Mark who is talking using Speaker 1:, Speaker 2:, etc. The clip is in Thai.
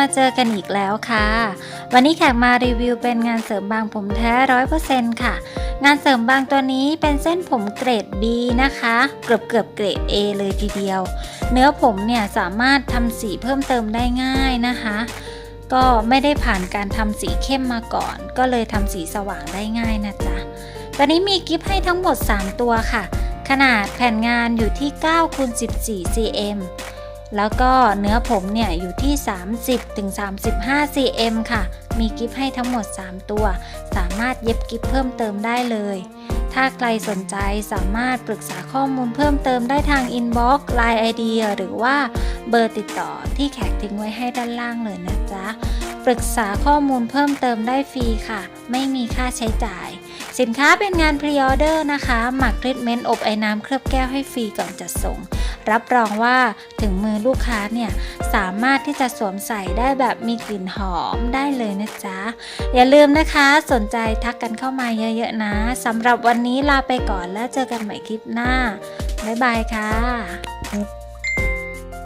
Speaker 1: มาเจอกันอีกแล้วค่ะ วันนี้แขกมารีวิวเป็นงานเสริมบางผมแท้ร้อยเปอร์เซ็นต์ค่ะ งานเสริมบางตัวนี้เป็นเส้นผมเกรด B นะคะ เกือบเกือบเกรด A เลยทีเดียว เนื้อผมเนี่ยสามารถทำสีเพิ่มเติมได้ง่ายนะคะ ก็ไม่ได้ผ่านการทำสีเข้มมาก่อน ก็เลยทำสีสว่างได้ง่ายนะจ๊ะตอนนี้มีกิฟต์ให้ทั้งหมด 3 ตัวค่ะ ขนาดแผ่นงานอยู่ที่9คูณ14 cm แล้วก็เนื้อผมเนี่ยอยู่ที่ 30ถึง35 cm ค่ะ มีกิฟต์ให้ทั้งหมด 3 ตัว สามารถเย็บกิฟต์เพิ่มเติมได้เลย ถ้าใครสนใจสามารถปรึกษาข้อมูลเพิ่มเติมได้ทางอินบ็อกซ์ Line ID หรือว่าเบอร์ติดต่อที่แขกทิ้งไว้ให้ด้านล่างเลยนะจ๊ะ ปรึกษาข้อมูลเพิ่มเติมได้ฟรีค่ะ ไม่มีค่าใช้จ่ายสินค้าเป็นงานพรีออเดอร์นะคะ หมักทรีทเมนต์อบไอ้น้ำเคลือบแก้วให้ฟรีก่อนจัดส่ง รับรองว่าถึงมือลูกค้าเนี่ยสามารถที่จะสวมใส่ได้แบบมีกลิ่นหอมได้เลยนะจ๊ะ อย่าลืมนะคะสนใจทักกันเข้ามาเยอะๆนะสำหรับวันนี้ลาไปก่อนแล้วเจอกันใหม่คลิปหน้า บ๊ายบายค่ะ